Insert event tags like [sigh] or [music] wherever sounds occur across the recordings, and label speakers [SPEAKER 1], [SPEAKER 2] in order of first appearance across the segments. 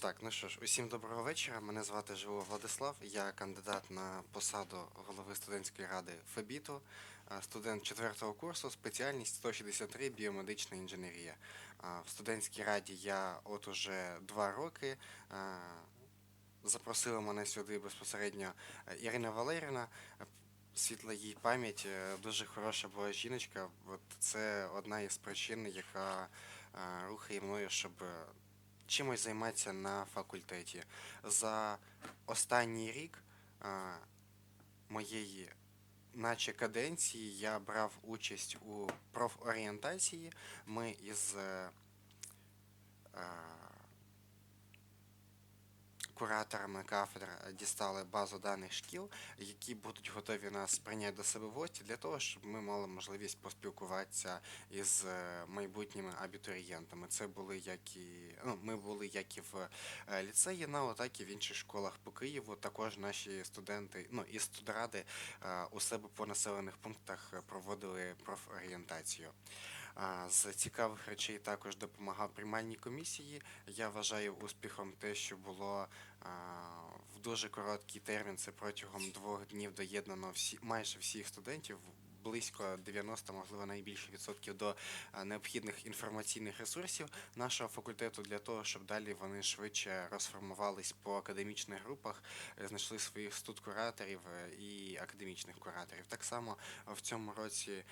[SPEAKER 1] Так, ну що ж, усім доброго вечора. Мене звати Живо Владислав. Я кандидат на посаду голови студентської ради ФЕБІТу, студент 4 курсу, спеціальність 163 біомедична інженерія. В студентській раді я от уже два роки. Запросила мене сюди безпосередньо е, Ірина Валерівна. Е, Світла їй пам'ять, е, дуже хороша була жіночка. От це одна із причин, яка е, рухає мною, щоб е, чимось займатися на факультеті. За останній рік а, моєї наче каденції я брав участь у профорієнтації. Ми із е, а, кураторами кафедр дістали базу даних шкіл, які будуть готові нас прийняти до себе в гості для того, щоб ми мали можливість поспілкуватися із е, майбутніми абітурієнтами. Це були як і ну, ми були як і в е, ліцеї НАО, так і в інших школах по Києву. Також наші студенти, ну і студради е, у себе по населених пунктах е, проводили профорієнтацію. З цікавих речей також допомагав приймальній комісії. Я вважаю успіхом те, що було в дуже короткий термін, це протягом двох днів доєднано всі майже всіх студентів. Близько 90, можливо, найбільше відсотків до необхідних інформаційних ресурсів нашого факультету для того, щоб далі вони швидше розформувались по академічних групах, е, знайшли своїх студкураторів е, і академічних кураторів. Так само в цьому році е,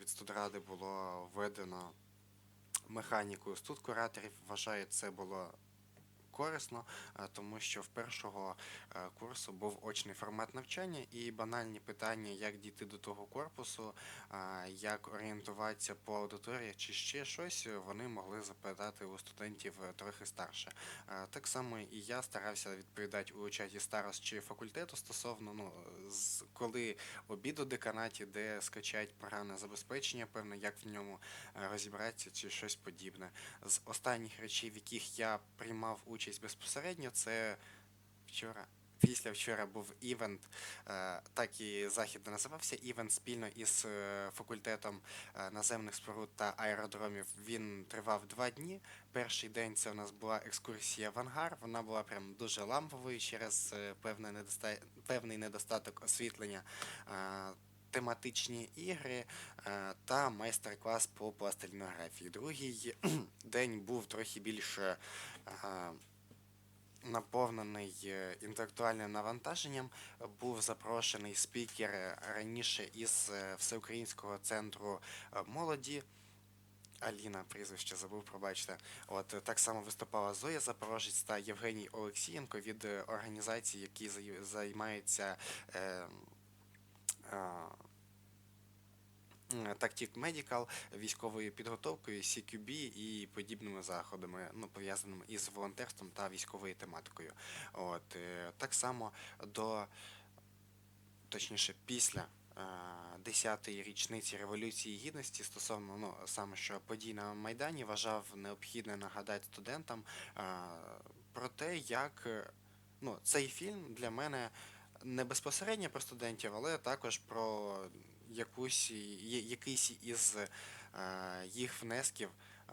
[SPEAKER 1] від студради було введено механіку студкураторів. Вважаю, це було корисно, е, тому що в першого е, курсу був очний формат навчання і банальні питання, як дійти до того корпусу, е, як орієнтуватися по аудиторії чи ще щось, вони могли запитати у студентів трохи старше. Так само і я старався відповідати у чаті старост чи факультету стосовно ну, коли обід у деканаті, де скачать програмне забезпечення, певно, як в ньому розібратися чи щось подібне. З останніх речей, в яких я приймав участь безпосередньо, це вчора. Після вчора був івент, е, так і захід називався івент спільно із е, факультетом е, наземних споруд та аеродромів. Він тривав два дні. Перший день це у нас була екскурсія в ангар. Вона була прям дуже ламповою через е, певне недоста... певний недостаток освітлення. Тематичні ігри та майстер-клас по пластилінографії. Другий [clears throat] день був трохи більше наповнений е, інтелектуальним навантаженням. Був запрошений спікер е, раніше із е, Всеукраїнського центру молоді. Аліна, прізвище забув, пробачте. От так само виступала Зоя Запорожець та Євгеній Олексієнко від організації, які займаються е, е, Tactic Medical, військовою підготовкою, CQB і подібними заходами, ну, пов'язаними із волонтерством та військовою тематикою. От, е, так само до, точніше, після е, 10-ї річниці Революції Гідності стосовно ну, саме що подій на Майдані вважав необхідне нагадати студентам е, про те, як е, ну, цей фільм для мене не безпосередньо про студентів, але також про якусь, якийсь із е, їх внесків е,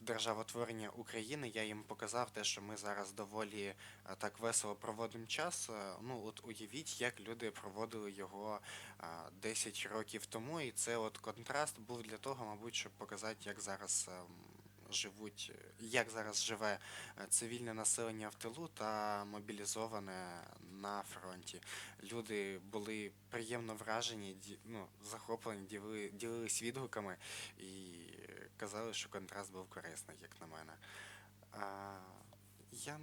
[SPEAKER 1] в державотворення України. Я їм показав те, що ми зараз доволі е, так весело проводимо час. Ну, от уявіть, як люди проводили його е, 10 років тому, і це от контраст був для того, мабуть, щоб показати, як зараз. Живуть, е, як зараз живе е, цивільне населення в тилу та мобілізоване на фронті. Люди були приємно вражені, ну, захоплені, діли, ділились відгуками і казали, що контраст був корисний, як на мене. А, я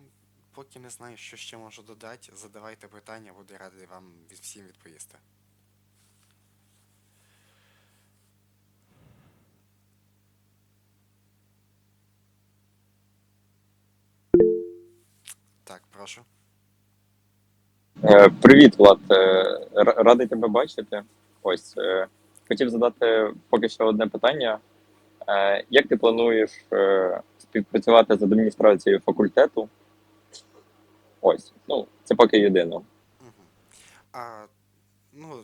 [SPEAKER 1] поки не знаю, що ще можу додати. Задавайте питання, буду радий вам всім відповісти. Прошу.
[SPEAKER 2] Е, Привіт, Влад. Е, Радий тебе бачити. Ось е, хотів задати поки що одне питання. Як ти плануєш співпрацювати з адміністрацією факультету? Ось, ну, це поки єдине.
[SPEAKER 1] А, ну,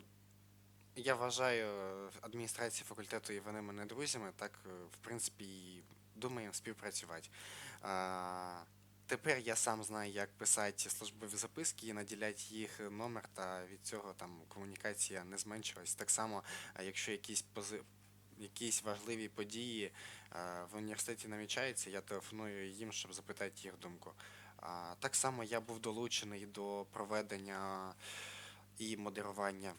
[SPEAKER 1] я вважаю адміністрацію факультету і вони мене друзями, так, в принципі, і думаємо співпрацювати. А, тепер я сам знаю, як писати службові записки і наділяти їх номер, та від цього там комунікація не зменшилась. Так само, якщо якісь пози... якісь важливі події в університеті намічаються, я телефоную їм, щоб запитати їх думку. А, так само я був долучений до проведення і модерування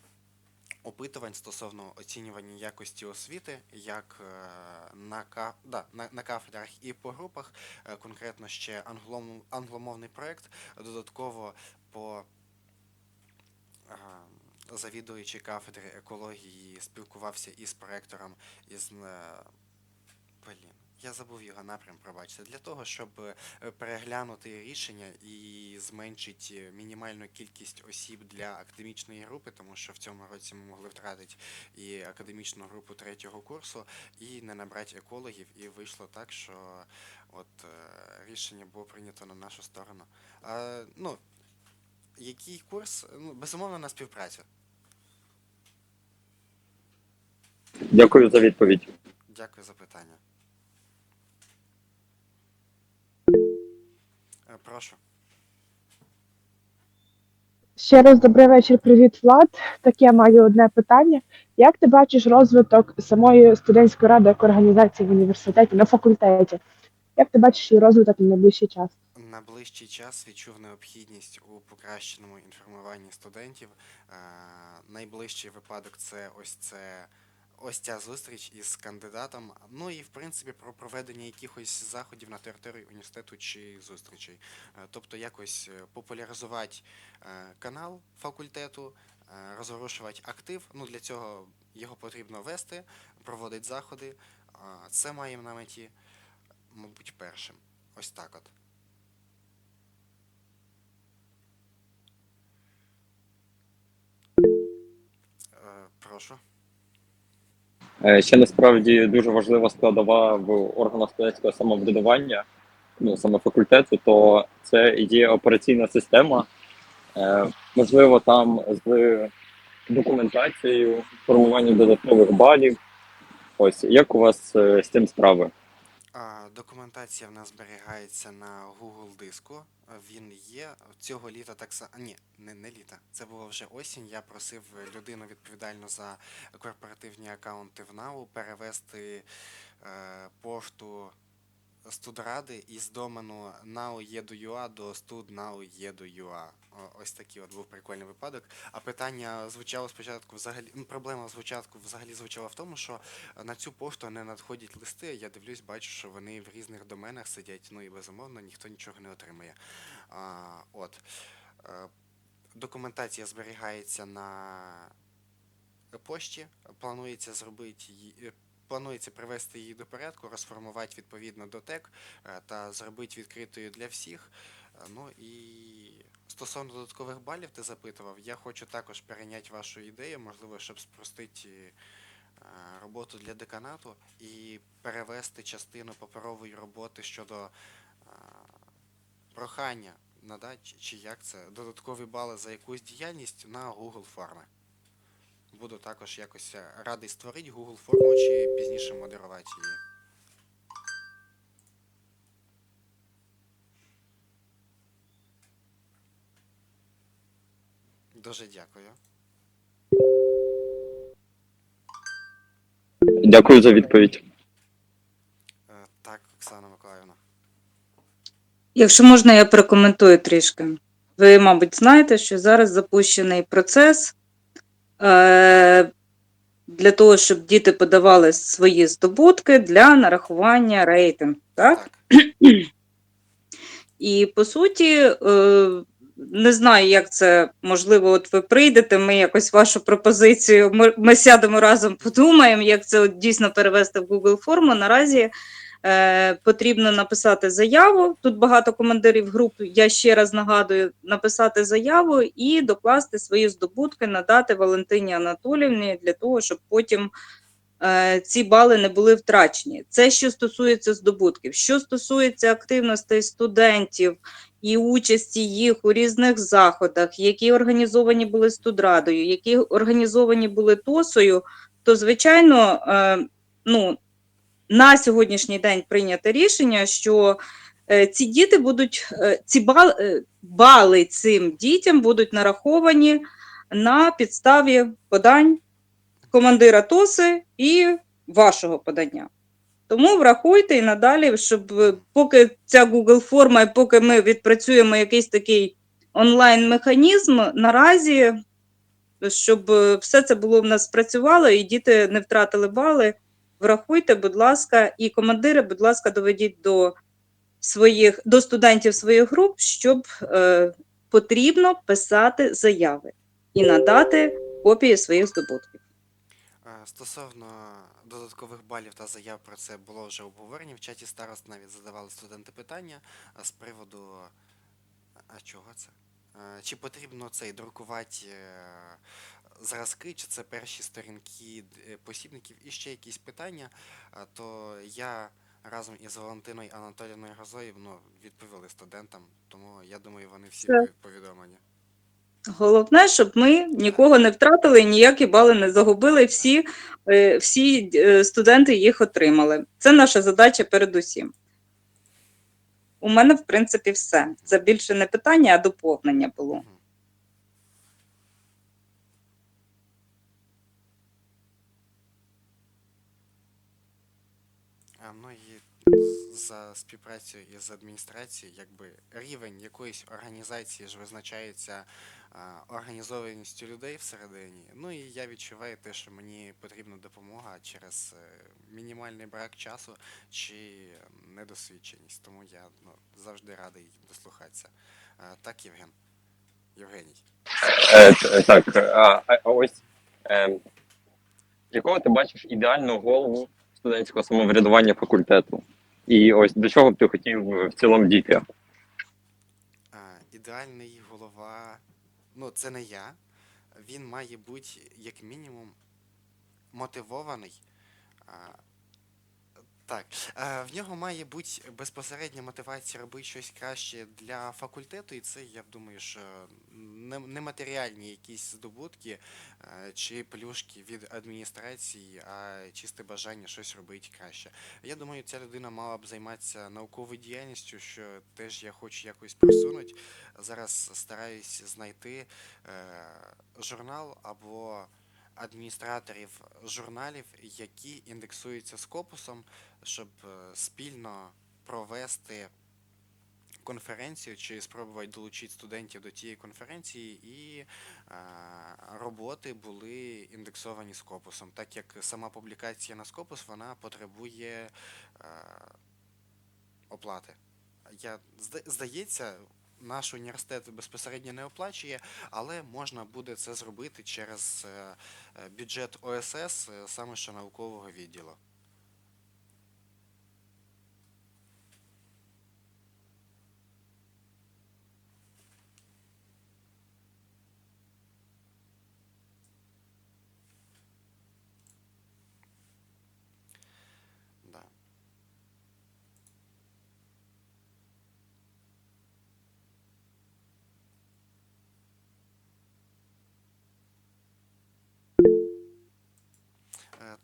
[SPEAKER 1] опитувань стосовно оцінювання якості освіти, як е, на, ка... да, на, на кафедрах і по групах, Е, конкретно ще англом... англомовний проєкт, додатково по е, завідуючій кафедри екології спілкувався із проектором із блін. Я забув його напрям, пробачте, для того, щоб е, переглянути рішення і зменшити мінімальну кількість осіб для академічної групи, тому що в цьому році ми могли втратити і академічну групу третього курсу, і не набрати екологів. І вийшло так, що от е, рішення було прийнято на нашу сторону. А, ну, який курс? Ну, безумовно, на співпрацю.
[SPEAKER 2] Дякую за відповідь.
[SPEAKER 1] Дякую за питання. Прошу.
[SPEAKER 3] Ще раз добрий вечір, привіт, Влад. Таке маю одне питання. Як ти бачиш розвиток самої студентської ради як організації в університеті на факультеті? Як ти бачиш її розвиток на найближчий час?
[SPEAKER 1] На ближчий час відчув необхідність у покращеному інформуванні студентів. Е, найближчий випадок це ось це. Ось ця зустріч із кандидатом. Ну і в принципі про проведення якихось заходів на території університету чи зустрічей. Е, Тобто якось е, популяризувати е, канал факультету, розворушувати актив. Ну для цього його потрібно вести, проводити заходи. Це маємо на меті, мабуть, першим. Ось так от. Прошу.
[SPEAKER 2] Е, Ще насправді дуже важлива складова в органах студентського самоврядування, ну саме факультету, то це є операційна система. Е, Можливо, там з документацією, формуванням додаткових балів. Ось як у вас е, з цим справи?
[SPEAKER 1] Документація в нас зберігається на Google диску. Він є цього літа так само. Ні, не, не літа. Це було вже осінь. Я просив людину відповідальну за корпоративні аккаунти в НАУ перевести е, пошту студради із домену now.edu.ua до stud.now.edu.ua. Ось такий от був прикольний випадок. А питання звучало спочатку взагалі. Ну, проблема спочатку взагалі звучала в тому, що на цю пошту не надходять листи. Я дивлюсь, бачу, що вони в різних доменах сидять. Ну і безумовно ніхто нічого не отримує. А, от. Е, Документація зберігається на пошті. Планується зробити її. е, Планується привести її до порядку, розформувати відповідно до ТЕК е, та зробити відкритою для всіх. Е, Ну і стосовно додаткових балів, ти запитував, я хочу також перейняти вашу ідею, можливо, щоб спростити е, роботу для деканату і перевести частину паперової роботи щодо е, прохання надати, чи- як це, додаткові бали за якусь діяльність на Google форми. Буду також якось е, радий створити Google форму чи пізніше модерувати її. Дуже дякую.
[SPEAKER 2] Дякую за відповідь.
[SPEAKER 1] Е, Так, Оксана Миколаївна.
[SPEAKER 4] Якщо можна, я прокоментую трішки. Ви, мабуть, знаєте, що зараз запущений процес е, для того, щоб діти подавали свої здобутки для нарахування рейтингу. Так?
[SPEAKER 1] Так.
[SPEAKER 4] І по суті, е, не знаю, як це можливо, от ви прийдете, ми якось вашу пропозицію, ми, ми сядемо разом, подумаємо, як це от дійсно перевести в Google форму. Наразі е, потрібно написати заяву. Тут багато командирів груп. Я ще раз нагадую, написати заяву і докласти свої здобутки, надати Валентині Анатолівні для того, щоб потім ці бали не були втрачені. Це що стосується здобутків. Що стосується активностей студентів і участі їх у різних заходах, які організовані були студрадою, які організовані були ТОСою, то звичайно, е, ну, на сьогоднішній день прийнято рішення, що е, ці діти будуть, е, ці бал, е, бали цим дітям будуть нараховані на підставі подань командира ТОСи і вашого подання. Тому врахуйте і надалі, щоб е, поки ця Google форма, і поки ми відпрацюємо якийсь такий онлайн-механізм, наразі, щоб е, все це було в нас спрацювало і діти не втратили бали, врахуйте, будь ласка, і командири, будь ласка, доведіть до своїх до студентів своїх груп, щоб е, потрібно писати заяви і надати копії своїх здобутків.
[SPEAKER 1] Стосовно додаткових балів та заяв про це було вже обговорення. В чаті старост навіть задавали студенти питання з приводу. А чого це? Чи потрібно цей друкувати е, зразки, чи це перші сторінки е, посібників і ще якісь питання, то я разом із Валентиною Анатоліївною Грозою ну, відповіли студентам, тому я думаю, вони всі повідомлені.
[SPEAKER 4] Головне, щоб ми нікого не втратили ніякі бали не загубили. Всі, е, всі е, студенти їх отримали. Це наша задача передусім. У мене, в принципі, все. Це більше не питання, а доповнення було.
[SPEAKER 1] А, ну і за співпрацею із адміністрацією, якби рівень якоїсь організації ж визначається організованістю людей всередині. Ну і я відчуваю те, що мені потрібна допомога через е, мінімальний брак часу чи недосвідченість. Тому я ну, завжди радий дослухатися. Так, Євген. Євгеній.
[SPEAKER 2] Е, так, а, ось е, якого ти бачиш ідеальну голову студентського самоврядування факультету? І ось до чого б ти хотів в цілому дійти?
[SPEAKER 1] А, ідеальний голова, ну це не я. Він має бути як мінімум мотивований. А, так, в нього має бути безпосередня мотивація робити щось краще для факультету, і це, я думаю, що не- нематеріальні якісь здобутки е, чи плюшки від адміністрації, а чисте бажання щось робити краще. Я думаю, ця людина мала б займатися науковою діяльністю, що теж я хочу якось просунути. Зараз стараюсь знайти е, журнал або адміністраторів журналів, які індексуються скопусом, щоб е, спільно провести конференцію чи спробувати долучити студентів до тієї конференції, і е, роботи були індексовані скопусом, так як сама публікація на скопус вона потребує е, оплати. Я здається, наш університет безпосередньо не оплачує, але можна буде це зробити через е, е, бюджет ОСС, е, саме що наукового відділу.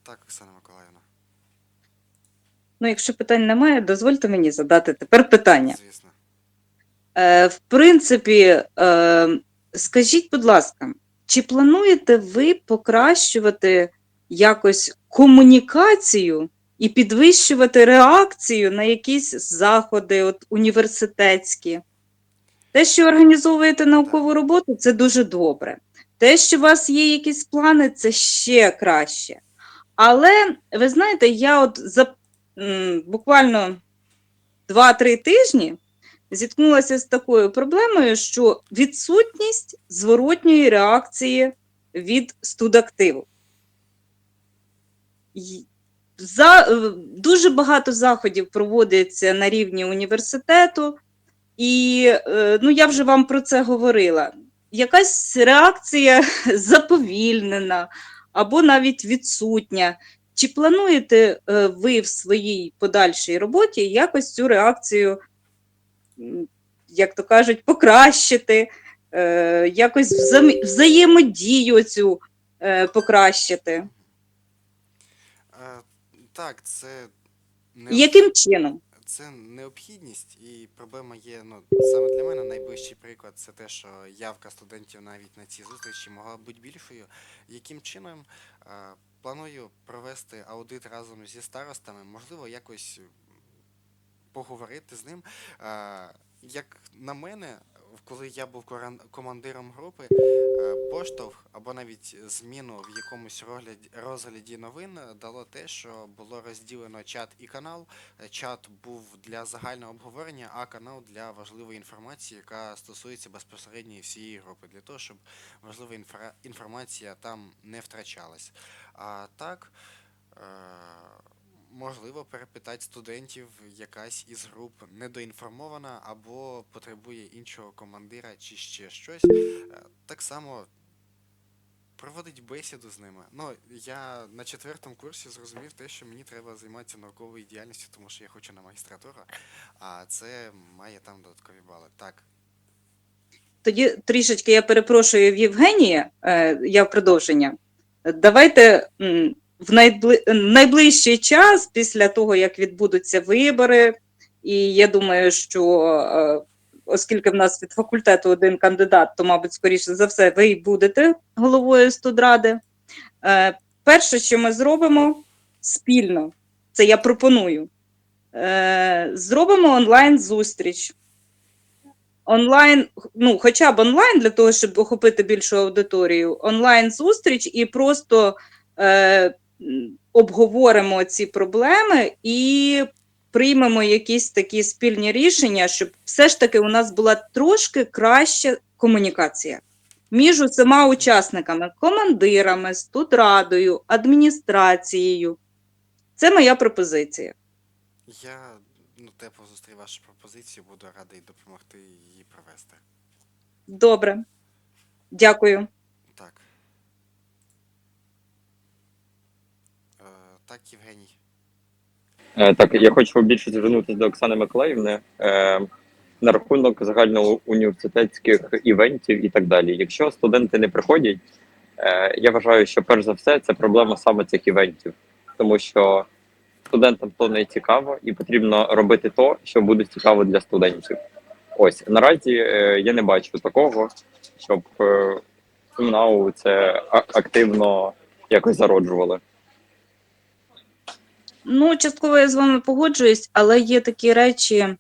[SPEAKER 1] Так, Оксана Миколаївна,
[SPEAKER 4] Ну, якщо питань немає, дозвольте мені задати тепер питання.
[SPEAKER 1] звісно.
[SPEAKER 4] Е, в принципі, е, скажіть, будь ласка, чи плануєте ви покращувати якось комунікацію і підвищувати реакцію на якісь заходи от, університетські? Те, що організовуєте наукову роботу, це дуже добре. Те, що у вас є якісь плани, це ще краще. Але ви знаєте, я от за буквально 2-3 тижні зіткнулася з такою проблемою, що відсутність зворотньої реакції від студактиву. За, е, дуже багато заходів проводиться на рівні університету, і е, ну, я вже вам про це говорила. Якась реакція [laughs] заповільнена або навіть відсутня. Чи плануєте е, ви в своїй подальшій роботі якось цю реакцію як то кажуть, покращити, е, якось взаємодію цю е, покращити.
[SPEAKER 1] Так, це
[SPEAKER 4] І Яким чином?
[SPEAKER 1] Це необхідність, і проблема є. Ну саме для мене найближчий приклад це те, що явка студентів навіть на ці зустрічі могла бути більшою. Яким чином е, планую провести аудит разом зі старостами, можливо, якось поговорити з ним. Е, Як на мене, коли я був командиром групи, е, поштовх або навіть зміну в якомусь розгляді, новин дало те, що було розділено чат і канал. Е, Чат був для загального обговорення, а канал для важливої інформації, яка стосується безпосередньо всієї групи, для того, щоб важлива інформація там не втрачалась. А так. Можливо, перепитати студентів, якась із груп недоінформована або потребує іншого командира чи ще щось. Е, Так само проводить бесіду з ними. Ну, я на четвертому курсі зрозумів те, що мені треба займатися науковою діяльністю, тому що я хочу на магістратуру, а це має там додаткові бали. Так.
[SPEAKER 4] Тоді трішечки я перепрошую в Євгенії, е, я в продовження. Давайте в найбли... найближчий час, після того, як відбудуться вибори, і я думаю, що е, оскільки в нас від факультету один кандидат, то, мабуть, скоріше за все, ви й будете головою студради. Е, Перше, що ми зробимо спільно, це я пропоную. Е, Зробимо онлайн-зустріч онлайн, ну, хоча б онлайн, для того, щоб охопити більшу аудиторію, онлайн зустріч і просто обговоримо ці проблеми і приймемо якісь такі спільні рішення, щоб все ж таки у нас була трошки краща комунікація між усіма учасниками, командирами, студрадою, адміністрацією. Це моя пропозиція.
[SPEAKER 1] Я ну, тепло зустрів вашу пропозицію, буду радий допомогти її провести.
[SPEAKER 4] Добре. Дякую.
[SPEAKER 1] Так. Е, так, Євгеній.
[SPEAKER 2] Е, Так, я хочу більше звернутися до Оксани Миколаївни е, на рахунок загальноуніверситетських івентів і так далі. Якщо студенти не приходять, е, я вважаю, що перш за все це проблема саме цих івентів, тому що студентам то не цікаво, і потрібно робити то, що буде цікаво для студентів. Ось наразі е, я не бачу такого, щоб е, МНАУ це активно якось зароджували.
[SPEAKER 4] Ну, частково я з вами погоджуюсь, але є такі речі,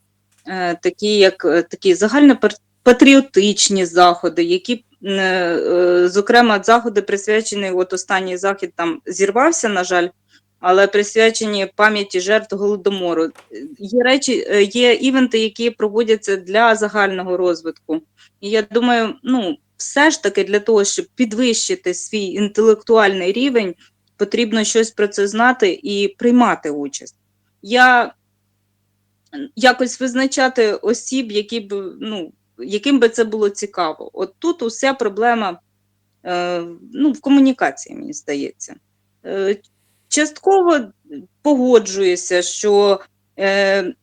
[SPEAKER 4] е, такі як е, такі загальнопатріотичні заходи, які, е, зокрема, заходи присвячені, от останній захід там зірвався, на жаль, але присвячені пам'яті жертв голодомору. Є речі, є івенти, які проводяться для загального розвитку. І я думаю, ну, все ж таки для того, щоб підвищити свій інтелектуальний рівень, потрібно щось про це знати і приймати участь. Я якось визначати осіб, які б, ну, яким би це було цікаво. От тут уся проблема е, ну, в комунікації, мені здається. Е, частково погоджуюся, що е,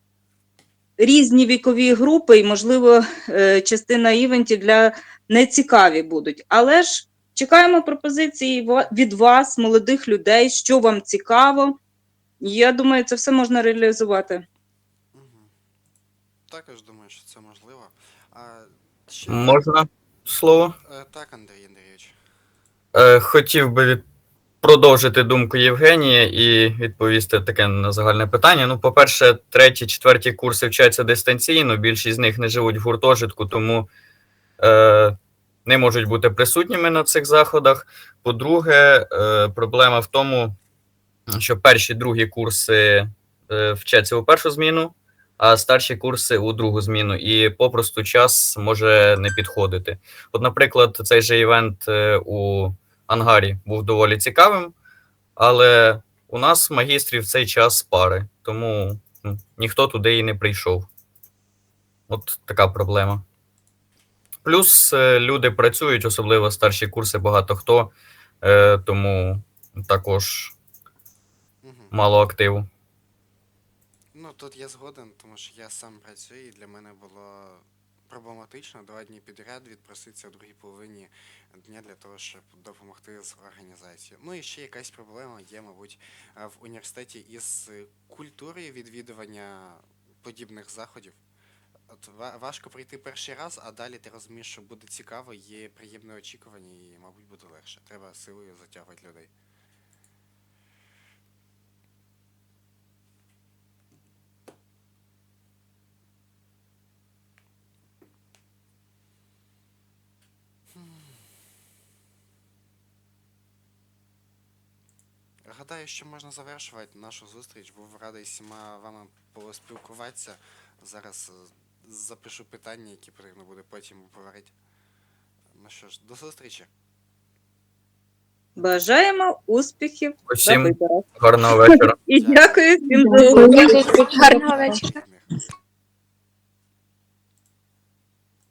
[SPEAKER 4] різні вікові групи, і, можливо, е, частина івентів для нецікаві будуть. Але ж Чекаємо пропозиції від вас, молодих людей, що вам цікаво. Я думаю, це все можна реалізувати.
[SPEAKER 1] Угу. Також думаю, що це можливо. А, ще...
[SPEAKER 5] Можна слово?
[SPEAKER 1] Е, так, Андрій Андрійович.
[SPEAKER 5] Е, хотів би від... продовжити думку Євгенія і відповісти таке на загальне питання. Ну, по-перше, треті, четверті курси вчаться дистанційно, більшість з них не живуть в гуртожитку, тому е, не можуть бути присутніми на цих заходах. По-друге, е, проблема в тому, що перші другі курси е, вчаться у першу зміну, а старші курси у другу зміну, і попросту час може не підходити. От, наприклад, цей же івент е, у ангарі був доволі цікавим, але у нас магістрів в цей час пари, тому ну, ніхто туди і не прийшов. От така проблема. Плюс е, люди працюють, особливо старші курси, багато хто, е, тому також
[SPEAKER 1] Угу.
[SPEAKER 5] мало активу.
[SPEAKER 1] Ну, тут я згоден, тому що я сам працюю, і для мене було проблематично два дні підряд відпроситися в другій половині дня для того, щоб допомогти з організацією. Ну і ще якась проблема є, мабуть, е, в університеті із культурою відвідування подібних заходів. От ва- важко прийти перший раз, а далі ти розумієш, що буде цікаво, є приємне очікування і, мабуть, буде легше. Треба силою затягувати людей. Гадаю, що можна завершувати нашу зустріч. Був радий всіма вами поспілкуватися. Зараз е, запишу питання, які потрібно буде потім обговорити. Ну що ж, до зустрічі.
[SPEAKER 4] Бажаємо успіхів на
[SPEAKER 5] Усім
[SPEAKER 4] виборах.
[SPEAKER 5] гарного вечора. [laughs]
[SPEAKER 4] І дякую всім за увагу.
[SPEAKER 6] Гарного вечора.